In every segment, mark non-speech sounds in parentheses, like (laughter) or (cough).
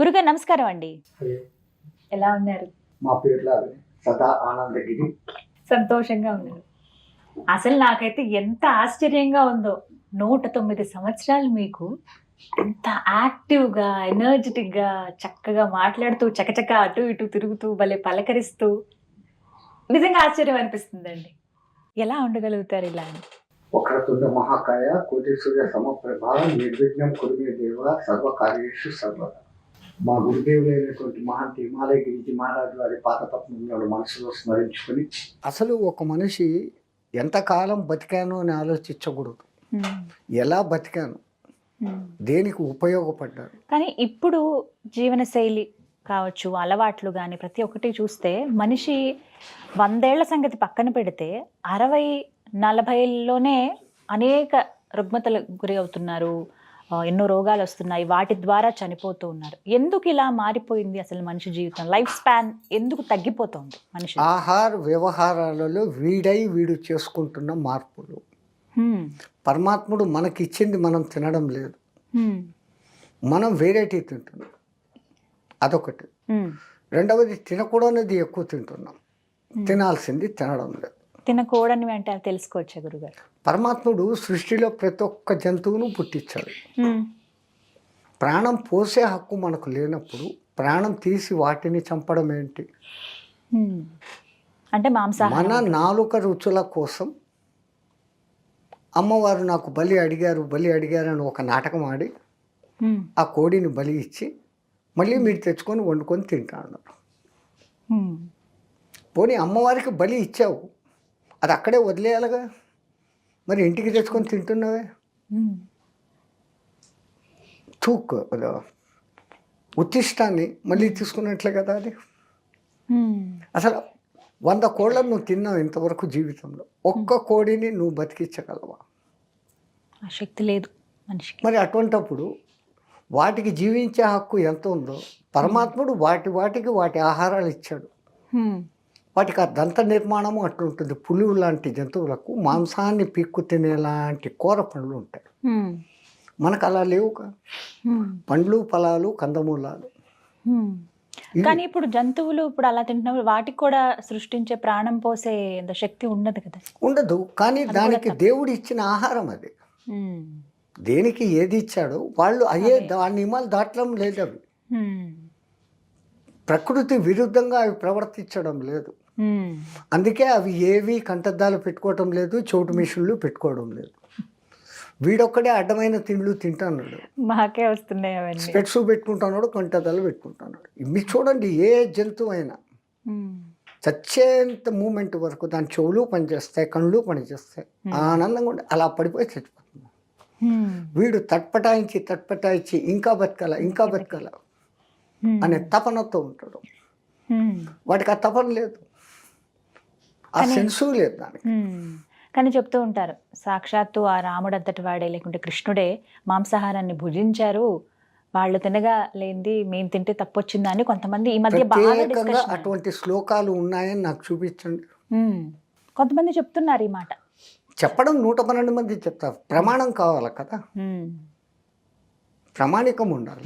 గురుగారు నమస్కారం అండి. ఎలా ఉన్నారు? మా పేర్ల సదా ఆనందగిరి సంతోషంగా ఉన్నారు. అసలు నాకైతే ఎంత ఆశ్చర్యంగా ఉందో నూట తొమ్మిది సంవత్సరాలు మీకు ఎంత యాక్టివ్గా ఎనర్జెటిక్గా చక్కగా మాట్లాడుతూ చకచక అటు ఇటు తిరుగుతూ భలే పలకరిస్తూ నిజంగా ఆశ్చర్యం అనిపిస్తుందండి. ఎలా ఉండగలుగుతారు ఇలా? వక్రతుండ మహాకాయ కోటి సూర్య సమప్రభ నిర్విఘ్నం కురుమే దేవ సర్వకార్యేషు సర్వద. మా గురుదేవులైనటువంటి మహంతి హిమాలయ గిరిజి మహారాజు వారి పాతపత్నంలో మనసులో స్మరించుకొని అసలు ఒక మనిషి ఎంతకాలం బతికాను అని ఆలోచించకూడదు. ఎలా బతికాను? దేనికి ఉపయోగపడ్డాను? కానీ ఇప్పుడు జీవనశైలి కావచ్చు అలవాట్లు కానీ ప్రతి ఒక్కటి చూస్తే మనిషి వందేళ్ళ సంగతి పక్కన పెడితే అరవై నలభైలోనే అనేక రుగ్మతలకు గురి అవుతున్నారు. ఎన్నో రోగాలు వస్తున్నాయి. వాటి ద్వారా చనిపోతూ ఉన్నారు. ఎందుకు ఇలా మారిపోయింది అసలు మనిషి జీవితం? లైఫ్ స్పాన్ ఎందుకు తగ్గిపోతుంది మనిషి ఆహార వ్యవహారాలలో వీడై వీడు చేసుకుంటున్న మార్పులు. పరమాత్ముడు మనకిచ్చింది మనం తినడం లేదు. మనం వేరేటి తింటున్నాం. అదొకటి. రెండవది తినకూడనిది ఎక్కువ తింటున్నాం. తినాల్సింది తినడం లేదు. తినకూడనివి అంటే అది తెలుసుకోవచ్చా గురుగారు? పరమాత్ముడు సృష్టిలో ప్రతి ఒక్క జంతువును పుట్టించాడు. ప్రాణం పోసే హక్కు మనకు లేనప్పుడు ప్రాణం తీసి వాటిని చంపడం ఏంటి. అంటే మన నాలుక రుచుల కోసం అమ్మవారు నాకు బలి అడిగారు బలి అడిగారు అని ఒక నాటకం ఆడి ఆ కోడిని బలి ఇచ్చి మళ్ళీ మీరు తెచ్చుకొని వండుకొని తింటాను హ్మ్. పోనీ అమ్మవారికి బలి ఇచ్చావు. అది అక్కడే వదిలేయాలిగా. మరి ఇంటికి తెచ్చుకొని తింటున్నావే. తూక్ ఉత్తిష్టాన్ని మళ్ళీ తీసుకున్నట్లే కదా అది. అసలు వంద కోళ్ళను నువ్వు తిన్నావు ఇంతవరకు జీవితంలో. ఒక్క కోడిని నువ్వు బతికించగలవా? శక్తి లేదు మనిషికి. మరి అటువంటప్పుడు వాటికి జీవించే హక్కు ఎంత ఉందో పరమాత్ముడు వాటి వాటికి వాటి ఆహారాలు ఇచ్చాడు. వాటికి ఆ దంత నిర్మాణము అట్లుంటుంది పులువు లాంటి జంతువులకు మాంసాన్ని పీక్కు తినేలాంటి కూర పండ్లు ఉంటాయి. మనకు అలా హ్మ్. పండ్లు ఫలాలు కందమూలాలు. కానీ ఇప్పుడు జంతువులు ఇప్పుడు అలా తింటున్నప్పుడు వాటికి కూడా సృష్టించే ప్రాణం పోసే శక్తి ఉండదు కదా ఉండదు కానీ దానికి దేవుడు ఇచ్చిన ఆహారం అది. దేనికి ఏది ఇచ్చాడో వాళ్ళు అయ్యే ఆ నియమాలు దాటడం లేదు అవి. ప్రకృతి విరుద్ధంగా అవి ప్రవర్తించడం లేదు. అందుకే అవి ఏవి కంటద్దాలు పెట్టుకోవటం లేదు చోటు మిషన్లు పెట్టుకోవడం లేదు వీడొక్కడే అడ్డమైన తిండ్లు తింటున్నాడు మాకే వస్తున్నాయి స్పెట్స్ పెట్టుకుంటున్నాడు కంటద్దాలు పెట్టుకుంటున్నాడు ఇవి చూడండి ఏ జంతువు అయినా. చచ్చేంత మూమెంట్ వరకు దాని చెవులు పనిచేస్తాయి కళ్ళు పనిచేస్తాయి ఆనందంగా ఉండి అలా పడిపోయి చచ్చిపోతుంది. వీడు తట్పటాయించి తట్పటాయించి ఇంకా బతకాల ఇంకా బతకాల. అనే తపనతో ఉంటాడు. వాడికి ఆ తపన లేదు ఆ సెన్సు లేదు దానికి. కానీ చెప్తూ ఉంటారు సాక్షాత్తు ఆ రాముడు అంతటి వాడే లేకుంటే కృష్ణుడే మాంసాహారాన్ని భుజించారు వాళ్ళు తినగా లేనిది మేము తింటే తప్పొచ్చిందా అని కొంతమంది ఈ మధ్య బాగా అటువంటి శ్లోకాలు ఉన్నాయని నాకు చూపించండి. కొంతమంది చెప్తున్నారు ఈ మాట చెప్పడం నూట పన్నెండు మంది చెప్తారు ప్రమాణం కావాలి కదా. ప్రామాణికం ఉండాలి.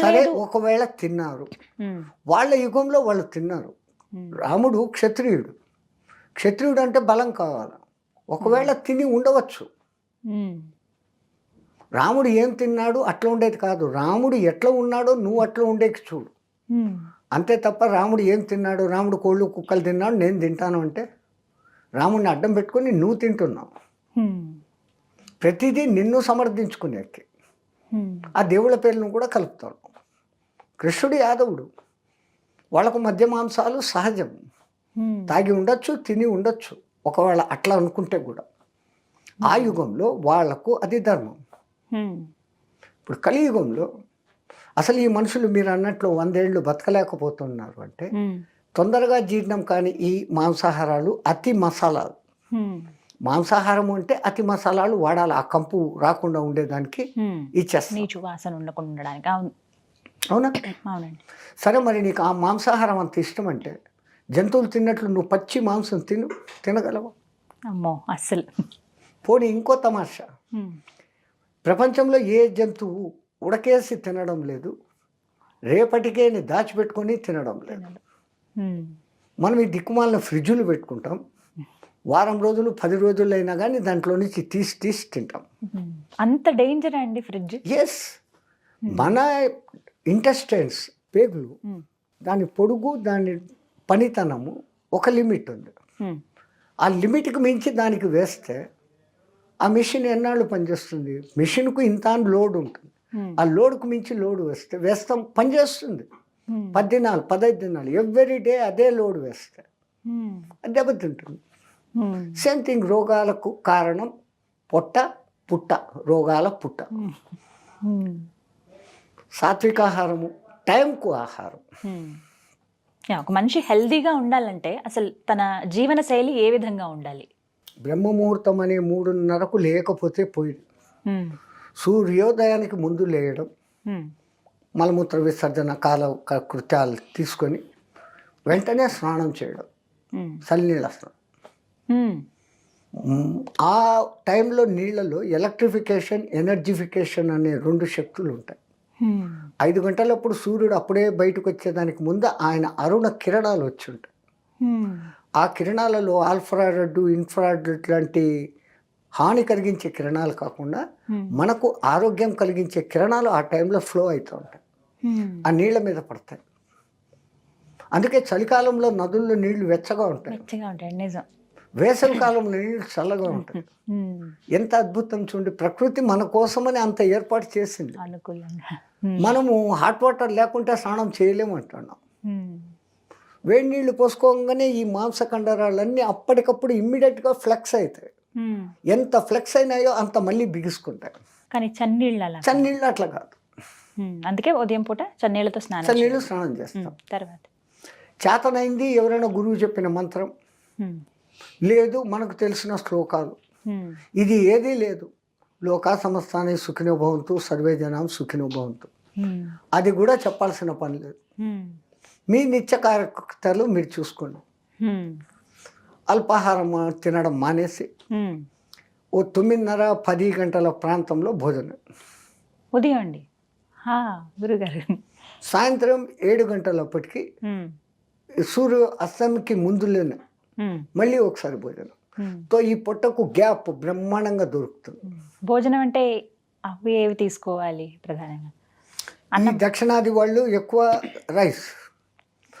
సరే ఒకవేళ తిన్నారు. వాళ్ళ యుగంలో వాళ్ళు తిన్నారు. రాముడు క్షత్రియుడు క్షత్రియుడు అంటే బలం కావాలి. ఒకవేళ తిని ఉండవచ్చు. హ్మ్. రాముడు ఏం తిన్నాడు? అట్లా ఉండేది కాదు. రాముడు ఎట్లా ఉన్నాడో నువ్వు అట్లా ఉండేకి చూడు. హ్మ్. అంతే తప్ప రాముడు ఏం తిన్నాడు? రాముడు కోళ్ళు కుక్కలు తిన్నాడు నేను తింటాను అంటే? రాముడిని అడ్డం పెట్టుకొని నువ్వు తింటున్నావు. ప్రతిదీ నిన్ను సమర్థించుకునేకి. ఆ దేవుళ్ళ పేర్లను కూడా కలుపుతాడు. కృష్ణుడు యాదవుడు. వాళ్ళకు మధ్య మాంసాలు సహజం. తాగి ఉండొచ్చు తిని ఉండొచ్చు. ఒకవేళ అట్లా అనుకుంటే కూడా. ఆ యుగంలో వాళ్ళకు అది ధర్మం. ఇప్పుడు కలియుగంలో అసలు ఈ మనుషులు మీరు అన్నట్లు వందేళ్ళు బతకలేకపోతున్నారు అంటే. తొందరగా జీర్ణం కాని ఈ మాంసాహారాలు అతి మసాలాలు. మాంసాహారం అంటే అతి మసాలాలు వాడాలి. ఆ కంపు రాకుండా ఉండేదానికి నీచు వాసన ఉండకుండా ఉండడానికి. అవును. అవునా? అవునండి. సరే మరి నీకు ఆ మాంసాహారం అంత ఇష్టం అంటే జంతువులు తిన్నట్లు నువ్వు పచ్చి మాంసం తిను తినగలవా? అమ్మో అస్సలు. పోనీ ఇంకో తమాషా. ప్రపంచంలో ఏ జంతువు ఉడకేసి తినడం లేదు రేపటికే దాచిపెట్టుకొని తినడం లేదు. మనం ఈ దిక్కుమాలిన ఫ్రిడ్జులు పెట్టుకుంటాం వారం రోజులు పది రోజులు అయినా కానీ దాంట్లో నుంచి తీసి తీసి తింటాం. అంత డేంజర్ అండి ఫ్రిడ్జ్? ఎస్ మన ఇంటెస్టైన్స్ పేగులు. దాని పొడుగు దాని పనితనము ఒక లిమిట్ ఉంది. ఆ లిమిట్కి మించి దానికి వేస్తే ఆ మిషన్ ఎన్నాళ్ళు పనిచేస్తుంది మిషన్కు ఇంత అని లోడ్ ఉంటుంది. ఆ లోడ్కు మించి లోడ్ వేస్తే వేస్తాం పనిచేస్తుంది ఉమ్. పది దినాలు పదహైదు దినాలు ఎవ్రీ డే అదే లోడ్ వేస్తే దెబ్బతింటుంది. సేమ్ థింగ్ రోగాలకు కారణం పొట్ట పుట్ట రోగాల పుట్ట. సాత్విక ఆహారము టైంకు ఆహారం ఒక మనిషి హెల్దీగా ఉండాలంటే అసలు తన జీవన శైలి ఏ విధంగా ఉండాలి బ్రహ్మముహూర్తం అనే మూడున్నరకు లేకపోతే ఉమ్. సూర్యోదయానికి ముందు లేయడం. మలమూత్ర విసర్జన కాల కృత్యాలు తీసుకొని వెంటనే స్నానం చేయడం ఉమ్. చల్లనీళ్ళ స్నానం ఆ టైంలో నీళ్ళలో ఎలక్ట్రిఫికేషన్ ఎనర్జిఫికేషన్ అనే రెండు శక్తులు ఉంటాయి. ఐదు గంటలప్పుడు సూర్యుడు అప్పుడే బయటకు వచ్చేదానికి ముందు ఆయన అరుణ కిరణాలు వచ్చి ఉంటాయి. ఆ కిరణాలలో ఆల్ఫ్రారెడ్ ఇన్ఫ్రారెడ్ లాంటి హాని కలిగించే కిరణాలు కాకుండా. మనకు ఆరోగ్యం కలిగించే కిరణాలు ఆ టైంలో ఫ్లో అవుతూ ఉంటాయి. ఆ నీళ్ళ మీద పడతాయి అందుకే చలికాలంలో నదుల్లో నీళ్ళు వెచ్చగా ఉంటాయి నిజం వేసవి కాలంలో నీళ్ళు చల్లగా ఉంటాయి. ఎంత అద్భుతం చూడండి ప్రకృతి మన కోసమని అంత ఏర్పాటు చేసింది అనుకూలంగా. మనము హాట్ వాటర్ లేకుంటే స్నానం చేయలేము అంటున్నాం ఉమ్. వేడి నీళ్ళు పోసుకోగానే ఈ మాంస కండరాలన్నీ అప్పటికప్పుడు ఇమ్మీడియట్గా ఫ్లెక్స్ అవుతాయి. ఎంత ఫ్లెక్స్ అయినాయో అంత మళ్ళీ బిగుసుకుంటాయి కానీ చన్నీళ్ళు అలా చన్నీళ్ళు అట్లా కాదు. అందుకే ఉదయం పూట చన్నీళ్ళతో స్నానం చన్నీళ్ళు స్నానం చేస్తాం. తర్వాత చేతనైంది ఎవరైనా గురువు చెప్పిన మంత్రం. లేదు మనకు తెలిసిన శ్లోకాలు. ఇది ఏదీ లేదు లోకా సమస్తాన్ని సుఖినో భవంతు సర్వే జనం సుఖినో భవంతు. అది కూడా చెప్పాల్సిన పని లేదు. మీ నిత్య కార్యకర్తలు మీరు చూసుకోండి. అల్పాహారం తినడం మానేసి. ఓ తొమ్మిదిన్నర పది గంటల ప్రాంతంలో భోజనం ఉదయం అండి గురుగారు సాయంత్రం ఏడు గంటలప్పటికి. సూర్య అస్తంకి ముందులోనే. మళ్ళీ ఒకసారి భోజనం. తో ఈ పొట్టకు గ్యాప్ బ్రహ్మాండంగా దొరుకుతుంది. భోజనం అంటే అవి ఏవి తీసుకోవాలి ప్రధానంగా? ఈ దక్షిణాది వాళ్ళు ఎక్కువ రైస్.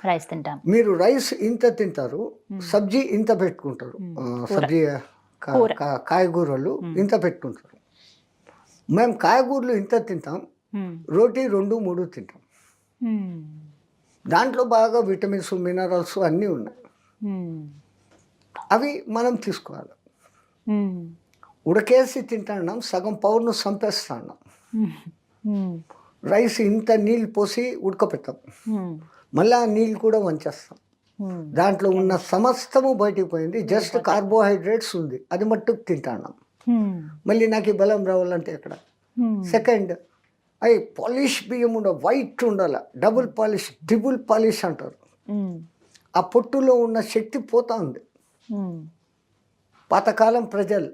రైస్ తింటాం. మీరు రైస్ ఇంత తింటారు సబ్జీ ఇంత పెట్టుకుంటారు. సబ్జీ కాయగూరలు ఇంత పెట్టుకుంటారు. మేము కాయగూరలు ఇంత తింటాం. రోటీ రెండు మూడు తింటాం. దాంట్లో బాగా విటమిన్స్ మినరల్స్ అన్నీ ఉన్నాయి. అవి మనం తీసుకోవాలి. ఉడకేసి తింటున్నాం సగం పౌర్ను చంపేస్తున్నాం. రైస్ ఇంత నీళ్ళు పోసి ఉడకపెట్టాం. మళ్ళీ ఆ నీళ్ళు కూడా వంచేస్తాం. దాంట్లో ఉన్న సమస్తము బయటికి పోయింది జస్ట్ కార్బోహైడ్రేట్స్ ఉంది అది మట్టుకు తింటున్నాం. మళ్ళీ నాకు ఈ బలం రావాలంటే ఎక్కడ. సెకండ్ అవి పాలిష్ బియ్యం ఉండ వైట్ ఉండాలి డబుల్ పాలిష్ ట్రిపుల్ పాలిష్ అంటారు. ఆ పొట్టులో ఉన్న శక్తి పోతా ఉంది. పాతకాలం ప్రజలు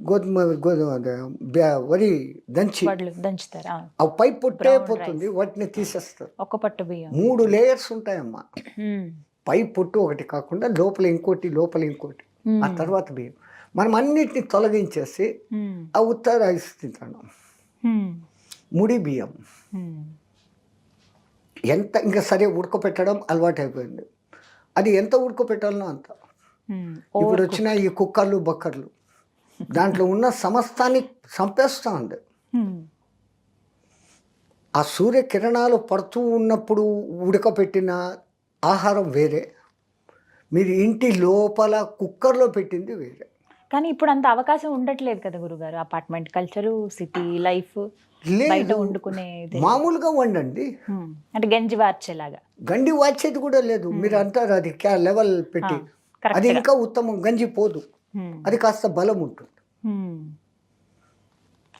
గోధుమ వరి దంచి దంచుతారు ఆ పై పొట్టే పోతుంది వాటిని తీసేస్తారు ఒక్క పట్టు బియ్యం మూడు లేయర్స్ ఉంటాయమ్మా. పై పొట్టు ఒకటి కాకుండా లోపల ఇంకోటి లోపల ఇంకోటి. ఆ తర్వాత బియ్యం మనం అన్నిటిని తొలగించేసి. ఆ ఉత్తర రైస్ తింటాను. ముడి బియ్యం. ఎంత ఇంకా సరే ఉడకపెట్టడం అలవాటు అయిపోయింది అది ఎంత ఉడకపెట్టాలనో అంత. ఇప్పుడు వచ్చిన ఈ కుక్కర్లు బక్కర్లు. దాంట్లో ఉన్న సమస్తాన్ని చంపేస్తూ ఉంది. ఆ సూర్య కిరణాలు పడుతూ ఉన్నప్పుడు ఉడకపెట్టిన ఆహారం వేరే. మీరు ఇంటి లోపల కుక్కర్లో పెట్టింది వేరే. కానీ ఇప్పుడు అంత అవకాశం ఉండట్లేదు కదా గురుగారు. అపార్ట్మెంట్ కల్చరు సిటీ లైఫ్ బయట వండుకునేది మామూలుగా వండండి. అంటే గంజి వార్చేలాగా. గండి వాచేది కూడా లేదు. మీరు అంటారు అది క్యా లెవెల్ పెట్టి. అది ఇంకా ఉత్తమం. గంజి పోదు. అది కాస్త బలం ఉంటుంది.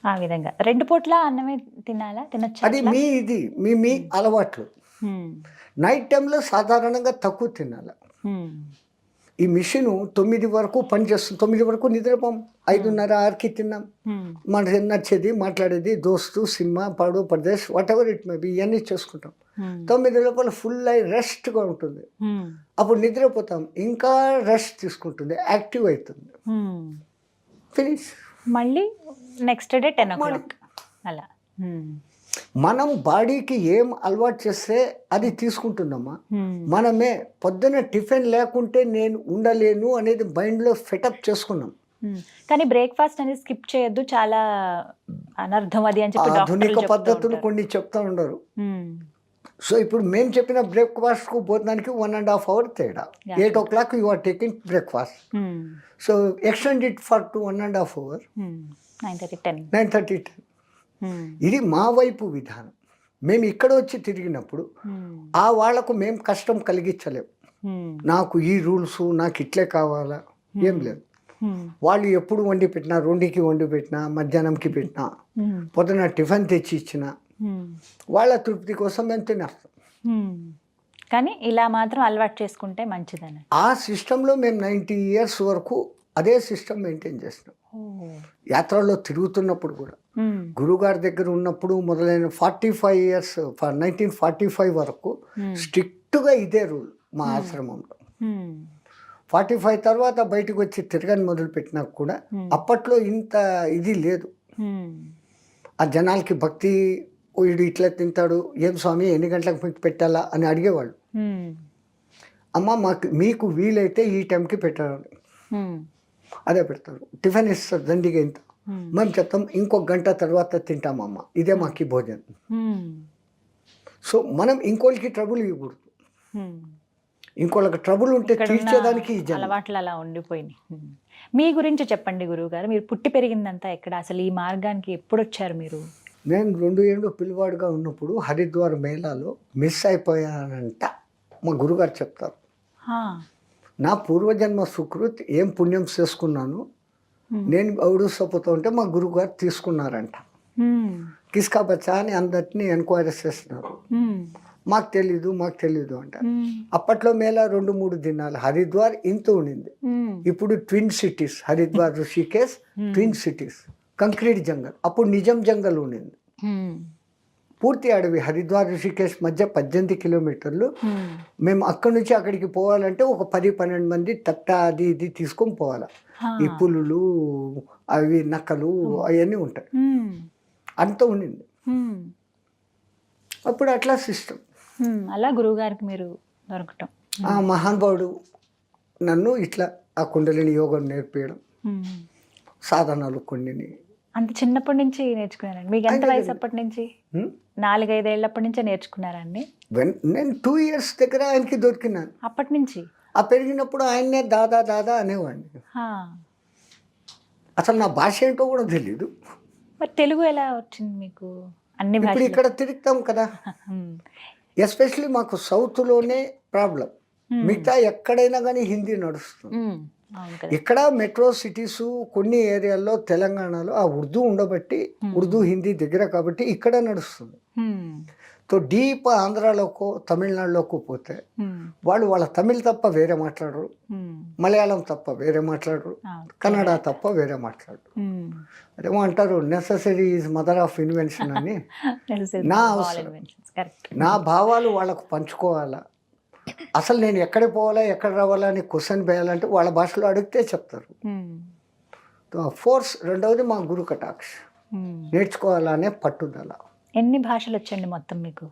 ఆ విధంగా. రెండు పూట్ల అన్నమే తినాలా? తినచ్చా అది మీ ఇది. మీ మీ అలవాట్లు. నైట్ టైంలో సాధారణంగా తక్కువ తినాలి? ఈ మిషన్ తొమ్మిది వరకు పని చేస్తుంది. తొమ్మిది వరకు నిద్రపోం. ఐదున్నర ఆరుకి తిన్నాం. మన నచ్చేది మాట్లాడేది దోస్తు సినిమా పాడు ప్రదేశ్ whatever it may be ఇవన్నీ చేసుకుంటాం. తొమ్మిది లోపల ఫుల్ అయి రెస్ట్గా ఉంటుంది. అప్పుడు నిద్రపోతాం ఇంకా రెస్ట్ తీసుకుంటుంది యాక్టివ్ అవుతుంది. ఫినిష్ మళ్ళీ నెక్స్ట్ డే టెన్ అలా. మనం బాడీకి ఏం అలవాటు చేస్తే అది తీసుకుంటుందమ్మా హ్మ్. మనమే పొద్దున టిఫిన్ లేకుంటే నేను ఉండలేను అనేది మైండ్లో ఫిటప్ చేసుకున్నాం. కానీ బ్రేక్ఫాస్ట్ అనేది స్కిప్ చేయొద్దు చాలా అనర్థం అది అని చెప్పి ఆధునిక పద్ధతులు. కొన్ని చెప్తా ఉండరు. సో ఇప్పుడు మేము చెప్పిన బ్రేక్ఫాస్ట్కు భోజనానికి వన్ అండ్ హాఫ్ అవర్ తేడా. Eight o'clock you are taking breakfast. So extend it for to one and half hour. Nine thirty ten nine thirty ten hmm. ఇది మా వైపు విధానం మేము ఇక్కడ వచ్చి తిరిగినప్పుడు హ్మ్. ఆ వాళ్ళకు మేము కష్టం కలిగించలేం హ్మ్. నాకు ఈ రూల్స్ నాకు ఇట్లే కావాలా ఏం లేదు. వాళ్ళు ఎప్పుడు వండి పెట్టినా రెండుకి వండి పెట్టినా మధ్యాహ్నంకి పెట్టినా. పొద్దున టిఫిన్ తెచ్చి ఇచ్చిన. వాళ్ళ తృప్తి కోసం మేము తినేస్తాం. కానీ ఇలా మాత్రం అలవాటు చేసుకుంటే మంచిదని ఆ సిస్టంలో మేము నైంటీ ఇయర్స్ వరకు అదే సిస్టమ్ మెయింటైన్ చేసినాం యాత్రలో తిరుగుతున్నప్పుడు కూడా. గురుగారి దగ్గర ఉన్నప్పుడు మొదలైన forty five years nineteen forty five వరకు. స్ట్రిక్ట్గా ఇదే రూల్ మా ఆశ్రమంలో. ఫార్టీ ఫైవ్ తర్వాత బయటకు వచ్చి తిరగని మొదలు పెట్టినా కూడా. అప్పట్లో ఇంత ఇది లేదు. ఆ జనాలకి భక్తి "ఓ, వీడు ఇట్లా తింటాడు ఏం స్వామి ఎన్ని గంటలకు మీకు పెట్టాలా అని అడిగేవాళ్ళు. అమ్మ మాకు మీకు వీలైతే ఈ టైంకి పెట్టాలి హ్మ్. అదే పెడతారు టిఫిన్ ఇస్తారు దండిగా ఇంత. మేము చెప్తాం ఇంకొక గంట తర్వాత తింటామమ్మ ఇదే మాకు భోజనం. సో మనం ఇంకోళ్ళకి ట్రబుల్ ఇవ్వకూడదు. ఇంకోళ్ళకి ట్రబుల్ ఉంటే తీర్చేదానికి అలవాట్లు అలా ఉండిపోయినాయి. మీ గురించి చెప్పండి గురువు గారు మీరు పుట్టి పెరిగిందంతా ఎక్కడ అసలు ఈ మార్గానికి ఎప్పుడు వచ్చారు మీరు నేను రెండు ఏళ్ళు పిల్లవాడుగా ఉన్నప్పుడు హరిద్వార్ మేళాలో మిస్ అయిపోయానంట మా గురుగారు చెప్తారు. నా పూర్వజన్మ సుకృత్ ఏం పుణ్యం చేసుకున్నాను. నేను అవుడు సపోతా ఉంటే మా గురుగారు తీసుకున్నారంట. కిస్కా బచ్చా అని అందరినీ ఎంక్వైరీ చేస్తున్నారు. మాకు తెలీదు మాకు తెలీదు అంటారు హ్మ్. అప్పట్లో మేళా రెండు మూడు దినాలు హరిద్వార్ ఇంత ఉండింది. ఇప్పుడు twin cities Haridwar Rishikesh. Twin cities concrete jungle అప్పుడు నిజం జంగల్ ఉండింది. పూర్తి అడవి హరిద్వార్ ఋషికేశ్ మధ్య పద్దెనిమిది కిలోమీటర్లు. మేము అక్కడి నుంచి అక్కడికి పోవాలంటే ఒక పది పన్నెండు మంది తట్ట అది ఇది తీసుకొని పోవాలి. ఈ పులులు అవి నక్కలు అవన్నీ ఉంటాయి. అంత ఉండింది. అప్పుడు అట్లా సిస్టమ్. అలా గురువు గారికి మీరు దొరకటం ఆ మహానుభావుడు నన్ను ఇట్లా ఆ కుండలిని యోగం నేర్పించడం. సాధనాలు కొన్ని అంత చిన్నప్పటి నుంచి నేర్చుకున్నారండి మీకు ఎంత వయసు అప్పటి నుంచి? నాలుగైదేళ్ళప్పటి నుంచే నేర్చుకున్నారండి. నేను టూ ఇయర్స్ దగ్గర ఆయనకి దొరికినాను. అప్పటి నుంచి? ఆ పెరిగినప్పుడు ఆయన్నే దాదా దాదా అనేవాడిని. అసలు నా భాష ఏంటో కూడా తెలియదు మరి తెలుగు ఎలా వచ్చింది మీకు? అన్ని ఇప్పుడు ఇక్కడ తిరుగుతాం కదా. ఎస్పెషలీ మాకు సౌత్లోనే ప్రాబ్లం. మిగతా ఎక్కడైనా కానీ హిందీ నడుస్తుంది. ఇక్కడ మెట్రో సిటీస్ కొన్ని ఏరియాల్లో తెలంగాణలో ఆ ఉర్దూ ఉండబట్టి ఉర్దూ హిందీ దగ్గర కాబట్టి ఇక్కడ నడుస్తుంది. సో డీప్ ఆంధ్రాలోకో తమిళనాడులోకో పోతే. వాళ్ళు వాళ్ళ తమిళ్ తప్ప వేరే మాట్లాడరు. మలయాళం తప్ప వేరే మాట్లాడరు. కన్నడ తప్ప వేరే మాట్లాడరు. అదేమో అంటారు necessary is mother of invention అని (laughs) నా అవసరం. నా భావాలు వాళ్ళకు పంచుకోవాలా అసలు నేను ఎక్కడికి పోవాలా ఎక్కడ రావాలా అని క్వశ్చన్ వేయాలంటే వాళ్ళ భాషలో అడిగితే చెప్తారు. ఫోర్స్ రెండవది మా గురు కటాక్ష. హ్మ్. నేర్చుకోవాలా అనే పట్టుదల. ఎన్ని భాషలు వచ్చండి మొత్తం మీకు?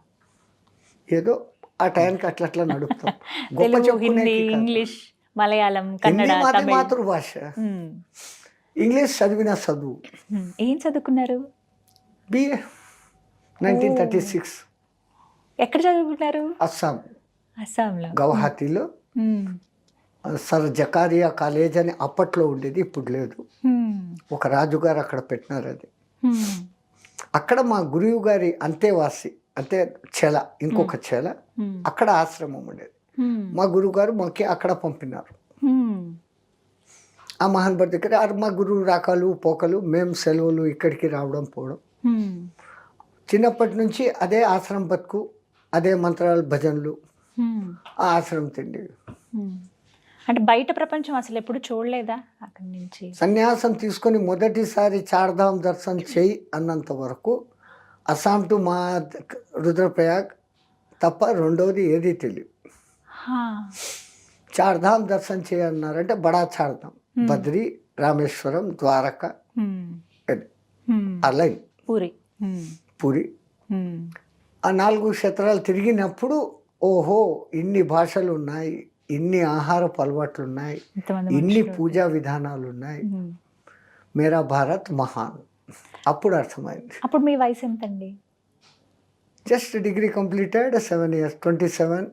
ఏదో ఆ టైంకి అట్లా అట్లా నడుపుతాం. (laughs) గొప్ప హిందీ. ఇంగ్లీష్ మలయాళం కన్నడ మాతృభాష. ఇంగ్లీష్ చదివిన చదువు. ఏం చదువుకున్నారు? BA nineteen thirty six. ఎక్కడ చదువుకున్నారు? అస్సాం. అస్సాంలో గౌహతిలో. సర్ జకారియా కాలేజ్ అని అప్పట్లో ఉండేది ఇప్పుడు లేదు. ఒక రాజుగారు అక్కడ పెట్టినారు అది. అక్కడ మా గురువు గారి అంతేవాసి అంటే చెల ఇంకొక చెల. అక్కడ ఆశ్రమం ఉండేది. మా గురువు గారు మాకి అక్కడ పంపినారు. ఆ మహాన్భర్ దగ్గర మా గురువు రాకాలు పోకలు మేము సెలవులు ఇక్కడికి రావడం పోవడం. చిన్నప్పటి నుంచి అదే ఆశ్రమం బతుకు అదే మంత్రాలు భజనలు. ఆ ఆశ్రమం తిండి. అంటే బయట ప్రపంచం అసలు ఎప్పుడు చూడలేదా అక్కడి నుంచి? సన్యాసం తీసుకొని మొదటిసారి చార్ధామ్ దర్శనం చేయి అన్నంత వరకు అస్సాం టు మా రుద్రప్రయాగ్ తప్ప రెండవది ఏది తెలియదు హా. చార్ధామ్ దర్శనం చేయన్నారంటే బడా చార్ధామ్. బద్రి రామేశ్వరం ద్వారక లైన్. పూరి. పూరి. ఆ నాలుగు క్షేత్రాలు తిరిగినప్పుడు ఓహో ఇన్ని భాషలు ఉన్నాయి ఇన్ని ఆహారపు అలవాట్లు ఉన్నాయి ఇన్ని. పూజా విధానాలు ఉన్నాయి. మేరా భారత్ మహాన్. అప్పుడు అర్థమైంది. అప్పుడు మీ వయసు ఎంతండి? Just degree completed seven years twenty seven.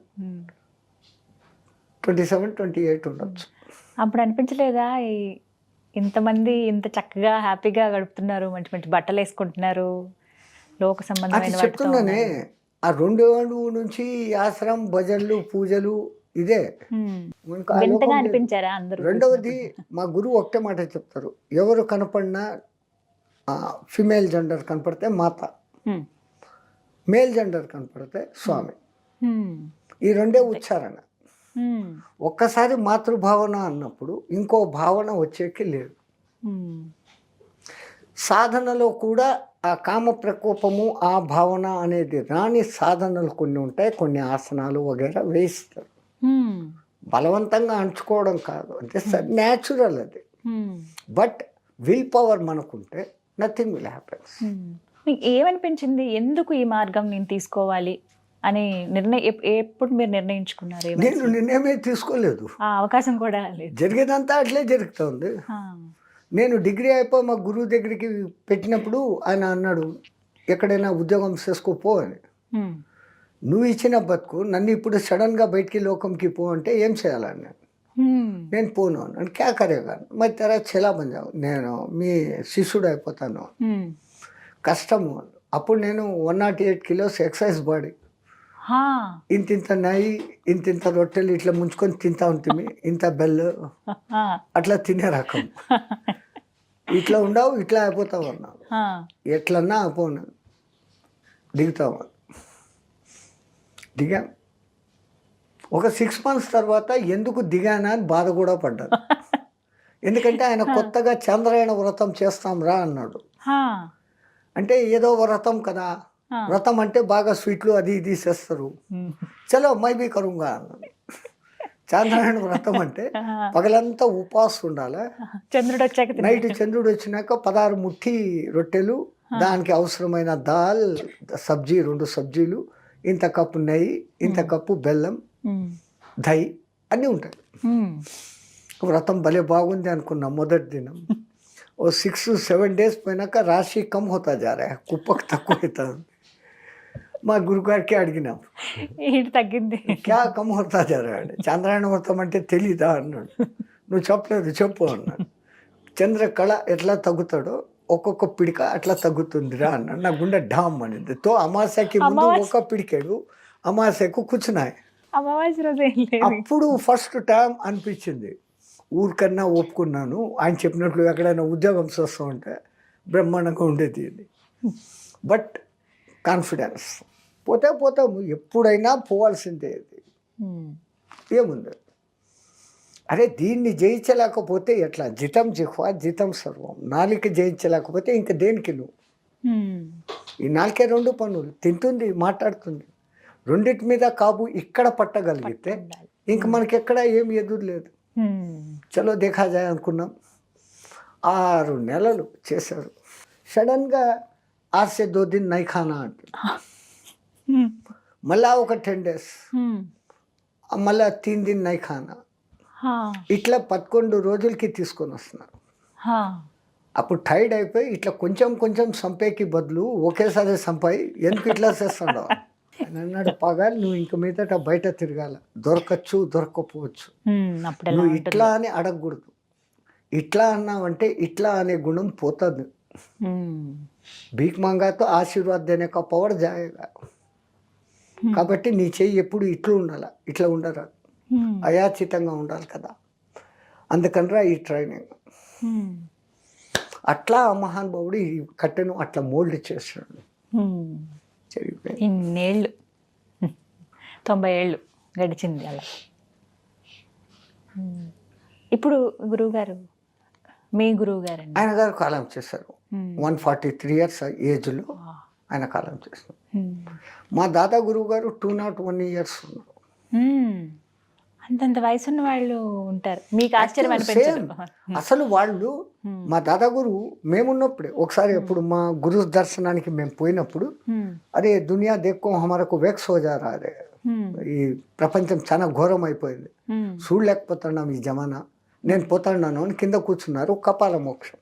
Twenty seven twenty eight ఉండొచ్చు. అప్పుడు అనిపించలేదా? ఇంతమంది ఇంత చక్కగా హ్యాపీగా గడుపుతున్నారు మంచి మంచి బట్టలు వేసుకుంటున్నారు లోక సంబంధమైన వాటితో చెప్తున్నానే. ఆ రెండు నుంచి ఆశ్రమం భజనలు పూజలు ఇదే. రెండవది మా గురువు ఒకటే మాట చెప్తారు. ఎవరు కనపడినా ఫిమేల్ జెండర్ కనపడితే మాత. మేల్ జెండర్ కనపడితే స్వామి. ఈ రెండే ఉచ్చారణ. ఒక్కసారి మాతృభావన అన్నప్పుడు ఇంకో భావన వచ్చేకి లేదు. సాధనలో కూడా ఆ కామ ప్రకోపము ఆ భావన అనేది రాని సాధనలు కొన్ని ఉంటాయి కొన్ని ఆసనాలు వగేరా వేయిస్తారు. బలవంతంగా అంచుకోవడం కాదు అంటే న్యాచురల్ అది. బట్ విల్ పవర్ మనకుంటే నథింగ్ విల్ హ్యాపెన్స్ హ్మ్. మీకు ఏమనిపించింది ఎందుకు ఈ మార్గం నేను తీసుకోవాలి అని నిర్ణయం ఎప్- ఎప్పుడు మీరు నిర్ణయించుకున్నారు? నేను నిర్ణయమే తీసుకోలేదు అవకాశం కూడా లేదు జరిగేదంతా అట్లే జరుగుతుంది. నేను డిగ్రీ అయిపోయి మా గురువు దగ్గరికి పెట్టినప్పుడు ఆయన అన్నాడు ఎక్కడైనా ఉద్యోగం చేసుకోపో అని. నువ్వు ఇచ్చిన బతుకు నన్ను ఇప్పుడు సడన్గా బయటికి లోకంకి పో అంటే ఏం చేయాలని నేను. నేను పోను అన్నాను క్యా కరేగా మరి తెరా చెలా బంజావు. నేను మీ శిష్యుడు అయిపోతాను. కష్టము అప్పుడు నేను one nought eight kilos exercise body. ఇంత ఇంత నెయ్యి ఇంత ఇంత రొట్టెలు ఇట్లా ముంచుకొని తింటా ఉంటుంది ఇంత బెల్లు ఆ. అట్లా తినే రకం. ఇట్లా ఉండవు ఇట్లా అయిపోతావు అన్నావు. ఎట్లన్నా పోను. దిగుతావు దిగా. ఒక సిక్స్ మంత్స్ తర్వాత ఎందుకు దిగానా అని బాధ కూడా పడ్డాను ఎందుకంటే ఆయన కొత్తగా చంద్రాయణ వ్రతం చేస్తాం రా అన్నాడు. అంటే ఏదో వ్రతం కదా. వ్రతం అంటే బాగా స్వీట్లు అది ఇది చేస్తారు. చలో మై బీ కరుంగా చంద్రాయణ వ్రతం అంటే. పగలంతా ఉపవాసం ఉండాలి చంద్రుడు వచ్చాక. నైట్ చంద్రుడు వచ్చినాక పదహారు ముఠి రొట్టెలు దానికి అవసరమైన దాల్ సబ్జీ రెండు సబ్జీలు ఇంత కప్పు నెయ్యి ఇంత కప్పు బెల్లం. దహి అన్నీ ఉంటాయి. వ్రతం భలే బాగుంది అనుకున్నాం మొదటి దినం (laughs) ఓ సిక్స్ సెవెన్ డేస్ పోయినాక రాశి కమ్ హోతా జారా కుప్పకు తక్కువ అవుతుంది మా గురుగారికి అడిగినాం. ఏంటి తగ్గింది? క్యా కమ్ హోతా జారా అంటే చంద్రాయణ వ్రతం అంటే తెలీదా అన్నాడు. నువ్వు చెప్పలేదు చెప్పు అన్నాడు. చంద్ర కళ ఎట్లా తగ్గుతాడో ఒక్కొక్క పిడిక అట్లా తగ్గుతుందిరా అన్నాడు. నా గుండె డామ్ అనింది. తో అమాసకి ముందు ఒక పిడికెడు అమాసకు కూర్చున్నాయి. అప్పుడు ఫస్ట్ టైం అనిపించింది. ఊరికన్నా ఒప్పుకున్నాను. ఆయన చెప్పినట్లు ఎక్కడైనా ఉద్యోగం చేస్తూ ఉంటే బ్రహ్మాండంగా ఉండేది ఇది. బట్ కాన్ఫిడెన్స్ పోతే పోతాము ఎప్పుడైనా పోవాల్సిందే హ్మ్. ఏముంది? అరే దీన్ని జయించలేకపోతే ఎట్లా? జితం జిహ్వా జితం సర్వం. నాలిక జయించలేకపోతే ఇంకా దేనికి నువ్వు. ఈ నాలుకే రెండు పనులు. తింటుంది మాట్లాడుతుంది. రెండింటి మీద కాబు ఇక్కడ పట్టగలిగితే. ఇంక మనకి ఎక్కడ ఏం ఎదురు లేదు. చలో దేఖా జాయ్ అనుకున్నాం. ఆరు నెలలు చేశారు. సడన్గా ఆసే దో దిన్ నై ఖానా అంటే హ్మ్. మళ్ళా ఒక టెన్ డేస్. హ్మ్. మళ్ళా తీన్ దిన్ నై ఖానా. ఇట్లా పదకొండు రోజులకి తీసుకొని వస్తున్నారు. అప్పుడు టైర్డ్ అయిపోయి ఇట్లా కొంచెం కొంచెం సంపేకి బదులు ఒకేసారి సంపాయి ఎందుకు ఇట్లా చేస్తుండవు (laughs) ఆయన అన్నాడు పగా నువ్వు ఇంక మీదట బయట తిరగాల. దొరకచ్చు దొరకపోవచ్చు ఎలా నువ్వు ఇట్లా అని అడగకూడదు. ఇట్లా అన్నావంటే ఇట్లా అనే గుణం పోతుంది. భీక్ మంగాతో ఆశీర్వాద్ దేనే పవర్ జాయేగా. కాబట్టి నీ చెయ్యి ఎప్పుడు ఇట్లా ఉండాలి? ఇట్లా ఉండరా? హ్మ్. అయాచితంగా ఉండాలి కదా. అందుకనరా ఈ ట్రైనింగ్ హ్మ్. అట్లా మహానుభావుడు ఈ కట్టెను అట్లా మోల్డ్ చేస్తున్నాడు ఇన్నేళ్ళు. తొంభై ఏళ్ళు గడిచింది అలా. ఇప్పుడు గురువు గారు మీ గురువు గారండి ఆయన గారు కాలం చేశారు. వన్ ఫార్టీ త్రీ ఇయర్స్ ఏజ్లో. ఆయన కాలం ఉమ్. మా దాదా గురువు గారు టూ నాట్ వన్ ఇయర్స్ ఉన్నారు. అంతంత వయసున్న వాళ్ళు ఉంటారు మీకు ఆశ్చర్యం అనిపించదు. అసలు వాళ్ళు. మా దాదా గురువు మేమున్నప్పుడే ఒకసారి ఎప్పుడు మా గురు దర్శనానికి మేము పోయినప్పుడు. అరే దునియా దేక్కో హమరకు వెక్స్ హో జా రా రే ఉమ్. ఈ ప్రపంచం చాలా ఘోరం అయిపోయింది. చూడలేకపోతున్నాం ఈ జమానా నేను పోతున్నాను అని కింద కూర్చున్నారు కపాల మోక్షం